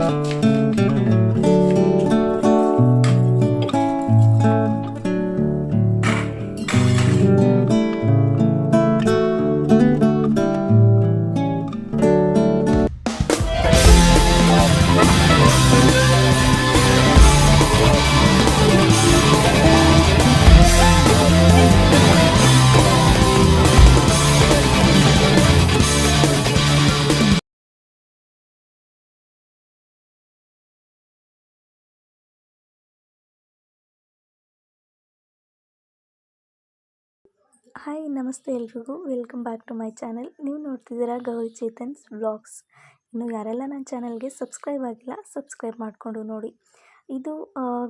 Bye. Hi ನಮಸ್ತೆ ಎಲ್ರಿಗೂ. Welcome back to my channel ನೀವು ನೋಡ್ತಿದ್ದೀರಾ ಗೌರಿ ಚೇತನ್ಸ್ ವ್ಲಾಗ್ಸ್ ಇನ್ನು ಯಾರೆಲ್ಲ ನನ್ನ ಚಾನಲ್ಗೆ ಸಬ್ಸ್ಕ್ರೈಬ್ ಆಗಿಲ್ಲ ಸಬ್ಸ್ಕ್ರೈಬ್ ಮಾಡಿಕೊಂಡು ನೋಡಿ. ಇದು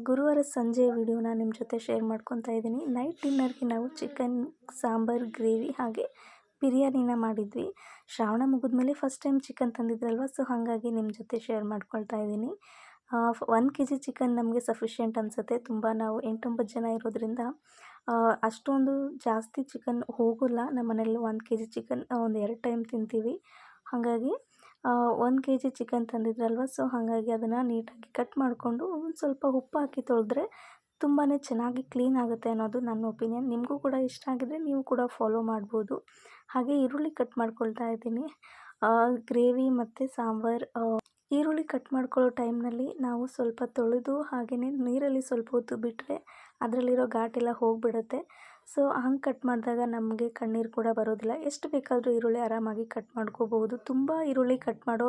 ಗುರುವಾರ ಸಂಜೆ ವಿಡಿಯೋನ ನಿಮ್ಮ ಜೊತೆ ಶೇರ್ ಮಾಡ್ಕೊತಾ ಇದ್ದೀನಿ. ನೈಟ್ ಡಿನ್ನರ್ಗೆ ನಾವು ಚಿಕನ್ ಸಾಂಬಾರ್ ಗ್ರೇವಿ ಹಾಗೆ ಬಿರಿಯಾನಿನ ಮಾಡಿದ್ವಿ. ಶ್ರಾವಣ ಮುಗಿದ್ಮೇಲೆ ಫಸ್ಟ್ ಟೈಮ್ ಚಿಕನ್ ತಂದಿದ್ರಲ್ವ ಸೊ ಹಾಗಾಗಿ ನಿಮ್ಮ ಜೊತೆ ಶೇರ್ ಮಾಡ್ಕೊಳ್ತಾ ಇದ್ದೀನಿ. ಒನ್ ಕೆ ಜಿ ಚಿಕನ್ ನಮಗೆ ಸಫಿಷಿಯೆಂಟ್ ಅನಿಸುತ್ತೆ. ತುಂಬ ನಾವು ಎಂಟೊಂಬತ್ತು ಜನ ಇರೋದ್ರಿಂದ ಅಷ್ಟೊಂದು ಜಾಸ್ತಿ ಚಿಕನ್ ಹೋಗೋಲ್ಲ. ನಮ್ಮ ಮನೇಲಿ ಒಂದು ಕೆ ಜಿ ಚಿಕನ್ ಒಂದು ಎರಡು ಟೈಮ್ ತಿಂತೀವಿ. ಹಾಗಾಗಿ ಒಂದು ಕೆ ಜಿ ಚಿಕನ್ ತಂದಿದ್ರಲ್ವ? ಸೊ ಹಾಗಾಗಿ ಅದನ್ನು ನೀಟಾಗಿ ಕಟ್ ಮಾಡಿಕೊಂಡು ಒಂದು ಸ್ವಲ್ಪ ಉಪ್ಪು ಹಾಕಿ ತೊಳೆದ್ರೆ ತುಂಬಾ ಚೆನ್ನಾಗಿ ಕ್ಲೀನ್ ಆಗುತ್ತೆ ಅನ್ನೋದು ನನ್ನ ಒಪಿನಿಯನ್ ನಿಮಗೂ ಕೂಡ ಇಷ್ಟ ಆಗಿದ್ರೆ ನೀವು ಕೂಡ ಫಾಲೋ ಮಾಡ್ಬೋದು. ಹಾಗೆ ಈರುಳ್ಳಿ ಕಟ್ ಮಾಡ್ಕೊಳ್ತಾ ಇದ್ದೀನಿ. ಗ್ರೇವಿ ಮತ್ತು ಸಾಂಬಾರ್ ಈರುಳ್ಳಿ ಕಟ್ ಮಾಡ್ಕೊಳ್ಳೋ ಟೈಮ್ನಲ್ಲಿ ನಾವು ಸ್ವಲ್ಪ ತೊಳೆದು ಹಾಗೆಯೇ ನೀರಲ್ಲಿ ಸ್ವಲ್ಪ ಹೊತ್ತು ಬಿಟ್ಟರೆ ಅದರಲ್ಲಿರೋ ಘಾಟೆಲ್ಲ ಹೋಗಿಬಿಡುತ್ತೆ. ಸೊ ಹಂಗೆ ಕಟ್ ಮಾಡಿದಾಗ ನಮಗೆ ಕಣ್ಣೀರು ಕೂಡ ಬರೋದಿಲ್ಲ. ಎಷ್ಟು ಬೇಕಾದರೂ ಈರುಳ್ಳಿ ಆರಾಮಾಗಿ ಕಟ್ ಮಾಡ್ಕೋಬಹುದು. ತುಂಬ ಈರುಳ್ಳಿ ಕಟ್ ಮಾಡೋ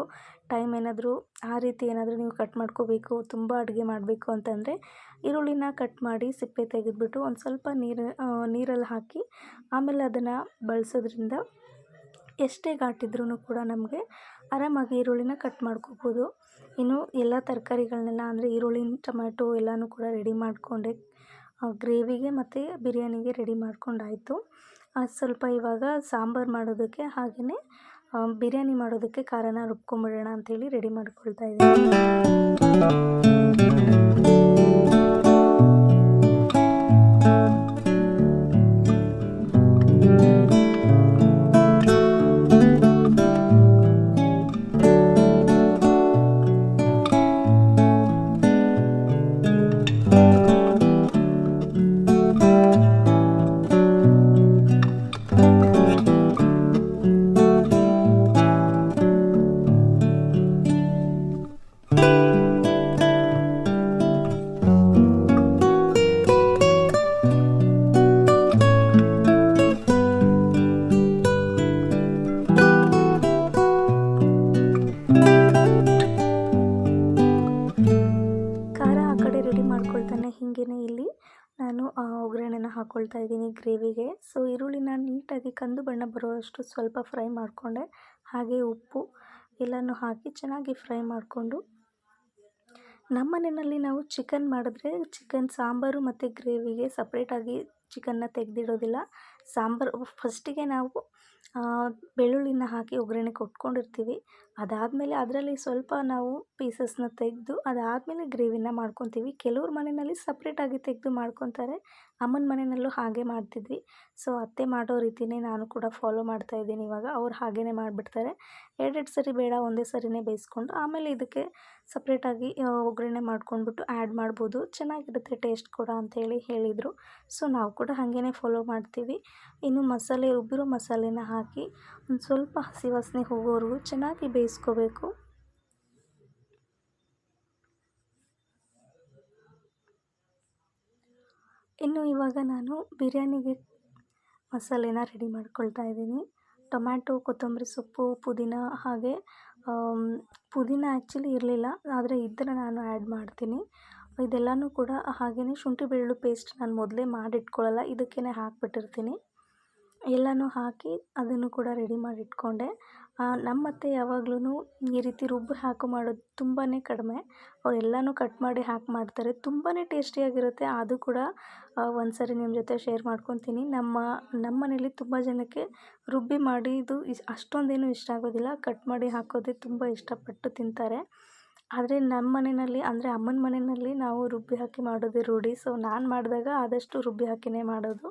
ಟೈಮ್ ಏನಾದರೂ ಆ ರೀತಿ ಏನಾದರೂ ನೀವು ಕಟ್ ಮಾಡ್ಕೋಬೇಕು, ತುಂಬ ಅಡುಗೆ ಮಾಡಬೇಕು ಅಂತಂದರೆ ಈರುಳ್ಳಿನ ಕಟ್ ಮಾಡಿ ಸಿಪ್ಪೆ ತೆಗೆದುಬಿಟ್ಟು ಒಂದು ಸ್ವಲ್ಪ ನೀರು ನೀರಲ್ಲಿ ಹಾಕಿ ಆಮೇಲೆ ಅದನ್ನು ಬಳಸೋದ್ರಿಂದ ಎಷ್ಟೇ ಘಾಟಿದ್ರೂ ಕೂಡ ನಮಗೆ ಆರಾಮಾಗಿ ಈರುಳ್ಳಿನ ಕಟ್ ಮಾಡ್ಕೊಬೋದು. ಇನ್ನು ಎಲ್ಲ ತರಕಾರಿಗಳನ್ನೆಲ್ಲ ಅಂದರೆ ಈರುಳ್ಳಿ ಟೊಮ್ಯಾಟೊ ಎಲ್ಲನೂ ಕೂಡ ರೆಡಿ ಮಾಡಿಕೊಂಡೆ. ಗ್ರೇವಿಗೆ ಮತ್ತು ಬಿರಿಯಾನಿಗೆ ರೆಡಿ ಮಾಡ್ಕೊಂಡಾಯಿತು. ಸ್ವಲ್ಪ ಇವಾಗ ಸಾಂಬಾರು ಮಾಡೋದಕ್ಕೆ ಹಾಗೆಯೇ ಬಿರಿಯಾನಿ ಮಾಡೋದಕ್ಕೆ ಖಾರನ ರುಬ್ಕೊಂಬಿಡೋಣ ಅಂಥೇಳಿ ರೆಡಿ ಮಾಡ್ಕೊಳ್ತಾ ಇದ್ದೀನಿ. ಹಾಕ್ಕೊಳ್ತಾ ಇದ್ದೀನಿ ಗ್ರೇವಿಗೆ. ಸೊ, ಈರುಳ್ಳಿನ ನೀಟಾಗಿ ಕಂದು ಬಣ್ಣ ಬರುವಷ್ಟು ಸ್ವಲ್ಪ ಫ್ರೈ ಮಾಡಿಕೊಂಡೆ. ಹಾಗೆ ಉಪ್ಪು ಎಲ್ಲನೂ ಹಾಕಿ ಚೆನ್ನಾಗಿ ಫ್ರೈ ಮಾಡಿಕೊಂಡು. ನಮ್ಮ ಮನೆಯಲ್ಲಿ ನಾವು ಚಿಕನ್ ಮಾಡಿದ್ರೆ ಚಿಕನ್ ಸಾಂಬಾರು ಮತ್ತು ಗ್ರೇವಿಗೆ ಸಪ್ರೇಟಾಗಿ ಚಿಕನ್ನ ತೆಗೆದಿಡೋದಿಲ್ಲ. ಸಾಂಬಾರು ಫಸ್ಟಿಗೆ ನಾವು ಬೆಳ್ಳುಳ್ಳಿನ ಹಾಕಿ ಒಗ್ಗರಣೆ ಕೊಟ್ಕೊಂಡಿರ್ತೀವಿ. ಅದಾದಮೇಲೆ ಅದರಲ್ಲಿ ಸ್ವಲ್ಪ ನಾವು ಪೀಸಸ್ನ ತೆಗೆದು ಅದಾದಮೇಲೆ ಗ್ರೇವಿನ ಮಾಡ್ಕೊತೀವಿ. ಕೆಲವ್ರ ಮನೆಯಲ್ಲಿ ಸಪ್ರೇಟಾಗಿ ತೆಗೆದು ಮಾಡ್ಕೊತಾರೆ. ಅಮ್ಮನ ಮನೆಯಲ್ಲೂ ಹಾಗೆ ಮಾಡ್ತಿದ್ವಿ. ಸೊ, ಅತ್ತೆ ಮಾಡೋ ರೀತಿನೇ ನಾನು ಕೂಡ ಫಾಲೋ ಮಾಡ್ತಾ ಇದ್ದೀನಿ ಇವಾಗ. ಅವ್ರು ಹಾಗೇ ಮಾಡಿಬಿಡ್ತಾರೆ. ಎರಡೆರಡು ಸರಿ ಬೇಡ, ಒಂದೇ ಸರಿನೇ ಬೇಯಿಸ್ಕೊಂಡು ಆಮೇಲೆ ಇದಕ್ಕೆ ಸಪ್ರೇಟಾಗಿ ಒಗ್ಗರಣೆ ಮಾಡ್ಕೊಂಡ್ಬಿಟ್ಟು ಆ್ಯಡ್ ಮಾಡ್ಬೋದು. ಚೆನ್ನಾಗಿರುತ್ತೆ ಟೇಸ್ಟ್ ಕೂಡ ಅಂತೇಳಿ ಹೇಳಿದರು. ಸೊ, ನಾವು ಕೂಡ ಹಾಗೇ ಫಾಲೋ ಮಾಡ್ತೀವಿ. ಇನ್ನು ಮಸಾಲೆ, ರುಬ್ಬಿರೋ ಮಸಾಲೆನ ಹಾಕಿ ಒಂದು ಸ್ವಲ್ಪ ಹಸಿ ವಾಸನೆ ಹೋಗೋವರೆಗೂ ಚೆನ್ನಾಗಿ ಬೇಯಿಸ್ಕೋಬೇಕು. ಇನ್ನು ಇವಾಗ ನಾನು ಬಿರಿಯಾನಿಗೆ ಮಸಾಲೆನ ರೆಡಿ ಮಾಡ್ಕೊಳ್ತಾ ಇದ್ದೀನಿ. ಟೊಮ್ಯಾಟೊ, ಕೊತ್ತಂಬರಿ ಸೊಪ್ಪು, ಪುದೀನ ಹಾಗೆ ಪುದೀನ ಆ್ಯಕ್ಚುಲಿ ಇರಲಿಲ್ಲ, ಆದರೆ ಇದ್ದರೆ ನಾನು ಆ್ಯಡ್ ಮಾಡ್ತೀನಿ. ಇದೆಲ್ಲನೂ ಕೂಡ ಹಾಗೆಯೇ ಶುಂಠಿ ಬೆಳ್ಳುಳ್ಳಿ ಪೇಸ್ಟ್ ನಾನು ಮೊದಲೇ ಮಾಡಿಟ್ಕೊಳ್ಳಲ್ಲ ಇದಕ್ಕೇ ಹಾಕಿಬಿಟ್ಟಿರ್ತೀನಿ. ಎಲ್ಲನೂ ಹಾಕಿ ಅದನ್ನು ಕೂಡ ರೆಡಿ ಮಾಡಿ ಇಟ್ಕೊಂಡೆ ನಮ್ಮ ಅತ್ತೆ ಯಾವಾಗ್ಲೂ ಈ ರೀತಿ ರುಬ್ಬಿ ಹಾಕು ಮಾಡೋದು ತುಂಬಾ ಕಡಿಮೆ. ಅವ್ರು ಎಲ್ಲನೂ ಕಟ್ ಮಾಡಿ ಹಾಕಿ ಮಾಡ್ತಾರೆ. ತುಂಬಾ ಟೇಸ್ಟಿಯಾಗಿರುತ್ತೆ ಅದು ಕೂಡ ಒಂದು ಸರಿ ನಿಮ್ಮ ಜೊತೆ ಶೇರ್ ಮಾಡ್ಕೊತೀನಿ. ನಮ್ಮ ನಮ್ಮ ಮನೇಲಿ ತುಂಬ ಜನಕ್ಕೆ ರುಬ್ಬಿ ಮಾಡಿದ್ದು ಇಸ್, ಅಷ್ಟೊಂದೇನು ಇಷ್ಟ ಆಗೋದಿಲ್ಲ. ಕಟ್ ಮಾಡಿ ಹಾಕೋದೇ ತುಂಬ ಇಷ್ಟಪಟ್ಟು ತಿಂತಾರೆ. ಆದರೆ ನಮ್ಮ ಮನೆಯಲ್ಲಿ, ಅಂದರೆ ಅಮ್ಮನ ಮನೆಯಲ್ಲಿ ನಾವು ರುಬ್ಬಿ ಹಾಕಿ ಮಾಡೋದೇ ರೂಢಿ. ಸೊ ನಾನು ಮಾಡಿದಾಗ ಆದಷ್ಟು ರುಬ್ಬಿ ಹಾಕಿನೇ ಮಾಡೋದು.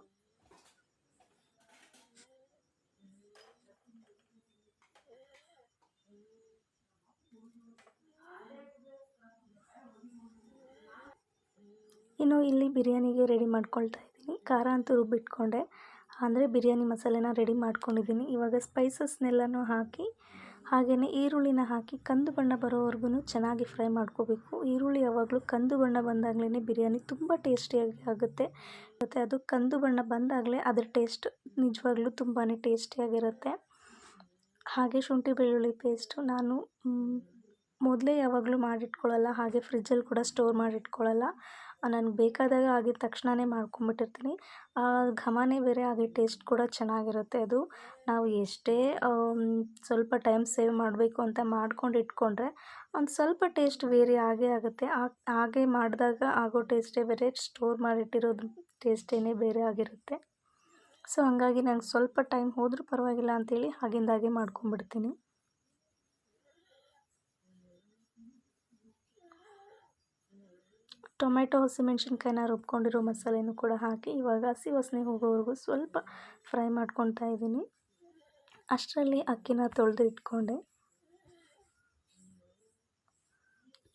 ಇನ್ನು ಇಲ್ಲಿ ಬಿರಿಯಾನಿಗೆ ರೆಡಿ ಮಾಡ್ಕೊಳ್ತಾ ಇದ್ದೀನಿ. ಖಾರ ಅಂತೂ ರುಬ್ಬಿಟ್ಕೊಂಡೆ. ಅಂದರೆ ಬಿರಿಯಾನಿ ಮಸಾಲೆನ ರೆಡಿ ಮಾಡ್ಕೊಂಡಿದ್ದೀನಿ. ಇವಾಗ ಸ್ಪೈಸಸ್ನೆಲ್ಲನೂ ಹಾಕಿ ಹಾಗೆಯೇ ಈರುಳ್ಳಿನ ಹಾಕಿ ಕಂದು ಬಣ್ಣ ಬರೋವರೆಗೂ ಚೆನ್ನಾಗಿ ಫ್ರೈ ಮಾಡ್ಕೋಬೇಕು. ಈರುಳ್ಳಿ ಯಾವಾಗಲೂ ಕಂದು ಬಣ್ಣ ಬಂದಾಗಲೇ ಬಿರಿಯಾನಿ ತುಂಬ ಟೇಸ್ಟಿಯಾಗಿ ಆಗುತ್ತೆ. ಮತ್ತು ಅದು ಕಂದು ಬಣ್ಣ ಬಂದಾಗಲೇ ಅದರ ಟೇಸ್ಟ್ ನಿಜವಾಗ್ಲೂ ತುಂಬಾ ಟೇಸ್ಟಿಯಾಗಿರುತ್ತೆ. ಹಾಗೆ ಶುಂಠಿ ಬೆಳ್ಳುಳ್ಳಿ ಪೇಸ್ಟು ನಾನು ಮೊದಲೇ ಯಾವಾಗಲೂ ಮಾಡಿಟ್ಕೊಳ್ಳಲ್ಲ, ಹಾಗೆ ಫ್ರಿಜ್ಜಲ್ಲಿ ಕೂಡ ಸ್ಟೋರ್ ಮಾಡಿಟ್ಕೊಳ್ಳಲ್ಲ. ನನಗೆ ಬೇಕಾದಾಗ ಆಗಿದ ತಕ್ಷಣವೇ ಮಾಡ್ಕೊಂಬಿಟ್ಟಿರ್ತೀನಿ. ಘಮನೇ ಬೇರೆ ಹಾಗೆ ಟೇಸ್ಟ್ ಕೂಡ ಚೆನ್ನಾಗಿರುತ್ತೆ ಅದು. ನಾವು ಎಷ್ಟೇ ಸ್ವಲ್ಪ ಟೈಮ್ ಸೇವ್ ಮಾಡಬೇಕು ಅಂತ ಮಾಡ್ಕೊಂಡು ಇಟ್ಕೊಂಡ್ರೆ ಒಂದು ಸ್ವಲ್ಪ ಟೇಸ್ಟ್ ಬೇರೆ ಆಗೇ ಆಗುತ್ತೆ. ಹಾಗೆ ಮಾಡಿದಾಗ ಆಗೋ ಟೇಸ್ಟೇ ಬೇರೆ, ಸ್ಟೋರ್ ಮಾಡಿಟ್ಟಿರೋದು ಟೇಸ್ಟೇನೇ ಬೇರೆ ಆಗಿರುತ್ತೆ. ಸೊ ಹಾಗಾಗಿ ನಂಗೆ ಸ್ವಲ್ಪ ಟೈಮ್ ಹೋದರೂ ಪರವಾಗಿಲ್ಲ ಅಂತೇಳಿ ಆಗಿಂದಾಗೆ ಮಾಡ್ಕೊಂಬಿಡ್ತೀನಿ. ಟೊಮೆಟೊ ಹಸಿಮೆಣ್ಸಿನ್ಕಾಯಿನ ರುಬ್ಕೊಂಡಿರೋ ಮಸಾಲೆನೂ ಕೂಡ ಹಾಕಿ ಇವಾಗ ಹಸಿ ವಾಸನೆ ಹೋಗೋವರೆಗೂ ಸ್ವಲ್ಪ ಫ್ರೈ ಮಾಡ್ಕೊತಾ ಇದ್ದೀನಿ. ಅಷ್ಟರಲ್ಲಿ ಅಕ್ಕಿನ ತೊಳೆದು ಇಟ್ಕೊಂಡೆ.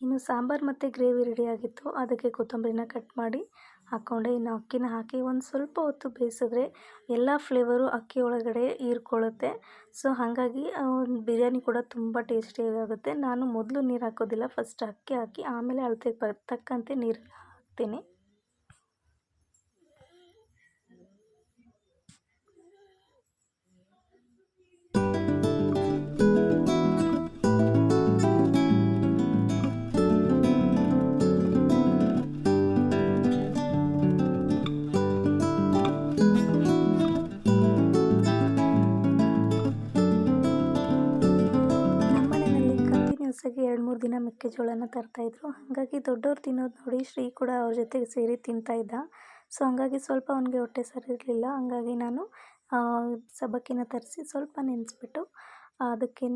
ಇನ್ನು ಸಾಂಬಾರು ಮತ್ತು ಗ್ರೇವಿ ರೆಡಿಯಾಗಿತ್ತು ಅದಕ್ಕೆ ಕೊತ್ತಂಬರಿನ ಕಟ್ ಮಾಡಿ ಹಾಕ್ಕೊಂಡೆ ಇನ್ನು ಅಕ್ಕಿನ ಹಾಕಿ ಒಂದು ಸ್ವಲ್ಪ ಹೊತ್ತು ಬೇಯಿಸಿದ್ರೆ ಎಲ್ಲ ಫ್ಲೇವರು ಅಕ್ಕಿ ಒಳಗಡೆ ಹೀರ್ಕೊಳ್ಳುತ್ತೆ. ಸೊ ಹಾಗಾಗಿ ಬಿರಿಯಾನಿ ಕೂಡ ತುಂಬ ಟೇಸ್ಟಿಯಾಗುತ್ತೆ ನಾನು ಮೊದಲು ನೀರು ಹಾಕೋದಿಲ್ಲ ಫಸ್ಟ್ ಅಕ್ಕಿ ಹಾಕಿ ಆಮೇಲೆ ಅಳತೆಗೆ ತಕ್ಕಂತೆ ನೀರು ಹಾಕ್ತೀನಿ. ಎರಡು ಮೂರು ದಿನ ಮೆಕ್ಕೆಜೋಳನ ತರ್ತಾಯಿದ್ರು. ಹಾಗಾಗಿ ದೊಡ್ಡವ್ರು ತಿನ್ನೋದು ನೋಡಿ ಶ್ರೀ ಕೂಡ ಅವ್ರ ಜೊತೆಗೆ ಸೇರಿ ತಿಂತಾಯಿದ್ದ. ಸೊ, ಹಾಗಾಗಿ ಸ್ವಲ್ಪ ಅವನಿಗೆ ಹೊಟ್ಟೆ ಸರಿ ಇರಲಿಲ್ಲ ಹಾಗಾಗಿ ನಾನು ಸಬ್ಬಕ್ಕಿನ ತರಿಸಿ ಸ್ವಲ್ಪ ನೆನೆಸ್ಬಿಟ್ಟು ಅದಕ್ಕೇ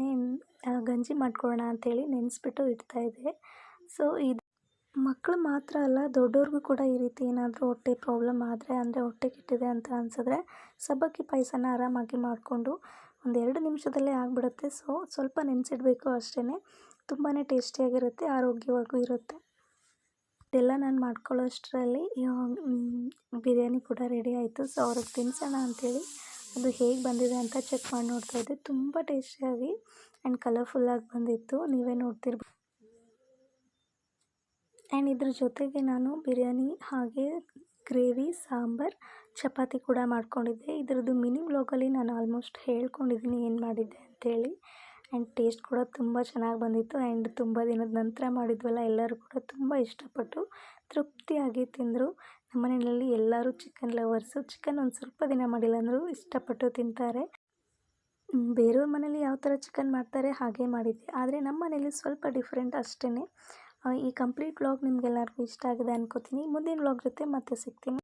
ಗಂಜಿ ಮಾಡ್ಕೊಳ್ಳೋಣ ಅಂಥೇಳಿ ನೆನೆಸ್ಬಿಟ್ಟು ಇಡ್ತಾಯಿದ್ದೆ. ಸೊ, ಇದು ಮಕ್ಕಳು ಮಾತ್ರ ಅಲ್ಲ, ದೊಡ್ಡವ್ರಿಗೂ ಕೂಡ ಈ ರೀತಿ ಏನಾದರೂ ಹೊಟ್ಟೆ ಪ್ರಾಬ್ಲಮ್ ಆದರೆ, ಅಂದರೆ ಹೊಟ್ಟೆ ಕೆಟ್ಟಿದೆ ಅಂತ ಅನಿಸಿದ್ರೆ ಸಬ್ಬಕ್ಕಿ ಪಾಯಸನ ಆರಾಮಾಗಿ ಮಾಡಿಕೊಂಡು ಒಂದೆರಡು ನಿಮಿಷದಲ್ಲೇ ಆಗಿಬಿಡುತ್ತೆ. ಸೊ, ಸ್ವಲ್ಪ ನೆನೆಸಿಡಬೇಕು ಅಷ್ಟೇ ತುಂಬಾ ಟೇಸ್ಟಿಯಾಗಿರುತ್ತೆ, ಆರೋಗ್ಯವಾಗೂ ಇರುತ್ತೆ. ಇದೆಲ್ಲ ನಾನು ಮಾಡ್ಕೊಳ್ಳೋಷ್ಟರಲ್ಲಿ ಬಿರಿಯಾನಿ ಕೂಡ ರೆಡಿ ಆಯಿತು. ಸೊ ಅವ್ರಿಗೆ ತಿನ್ಸೋಣ ಅಂಥೇಳಿ ಅದು ಹೇಗೆ ಬಂದಿದೆ ಅಂತ ಚೆಕ್ ಮಾಡಿ ನೋಡ್ತಾ ಇದ್ದೆ. ತುಂಬ ಟೇಸ್ಟಿಯಾಗಿ ಆ್ಯಂಡ್ ಕಲರ್ಫುಲ್ಲಾಗಿ ಬಂದಿತ್ತು. ನೀವೇ ನೋಡ್ತಿರ್ಬೋದು ಆ್ಯಂಡ್ ಇದ್ರ ಜೊತೆಗೆ ನಾನು ಬಿರಿಯಾನಿ ಹಾಗೆ ಗ್ರೇವಿ, ಸಾಂಬಾರು, ಚಪಾತಿ ಕೂಡ ಮಾಡ್ಕೊಂಡಿದ್ದೆ. ಇದರದ್ದು ಮಿನಿ ಬ್ಲಾಗಲ್ಲಿ ನಾನು ಆಲ್ಮೋಸ್ಟ್ ಹೇಳ್ಕೊಂಡಿದ್ದೀನಿ ಏನು ಮಾಡಿದ್ದೆ ಅಂಥೇಳಿ ಆ್ಯಂಡ್ ಟೇಸ್ಟ್ ಕೂಡ ತುಂಬ ಚೆನ್ನಾಗಿ ಬಂದಿತ್ತು ಆ್ಯಂಡ್ ತುಂಬ ದಿನದ ನಂತರ ಮಾಡಿದ್ವಲ್ಲ ಎಲ್ಲರೂ ಕೂಡ ತುಂಬ ಇಷ್ಟಪಟ್ಟು ತೃಪ್ತಿಯಾಗಿ ತಿಂದರು. ನಮ್ಮ ಮನೆಯಲ್ಲಿ ಎಲ್ಲರೂ ಚಿಕನ್ ಲವರ್ಸು, ಚಿಕನ್ ಒಂದು ಸ್ವಲ್ಪ ದಿನ ಮಾಡಿಲ್ಲ ಅಂದರೂ ಇಷ್ಟಪಟ್ಟು ತಿಂತಾರೆ. ಬೇರೆಯವ್ರ ಮನೇಲಿ ಯಾವ ಥರ ಚಿಕನ್ ಮಾಡ್ತಾರೆ ಹಾಗೆ ಮಾಡಿದ್ದೆ. ಆದರೆ ನಮ್ಮ ಮನೇಲಿ ಸ್ವಲ್ಪ ಡಿಫ್ರೆಂಟ್ ಅಷ್ಟೇ ಈ ಕಂಪ್ಲೀಟ್ ವ್ಲಾಗ್ ನಿಮಗೆಲ್ಲರಿಗೂ ಇಷ್ಟ ಆಗಿದೆ ಅನ್ಕೋತೀನಿ. ಮುಂದಿನ ವ್ಲಾಗ್ ಜೊತೆ ಮತ್ತೆ ಸಿಗ್ತೀನಿ.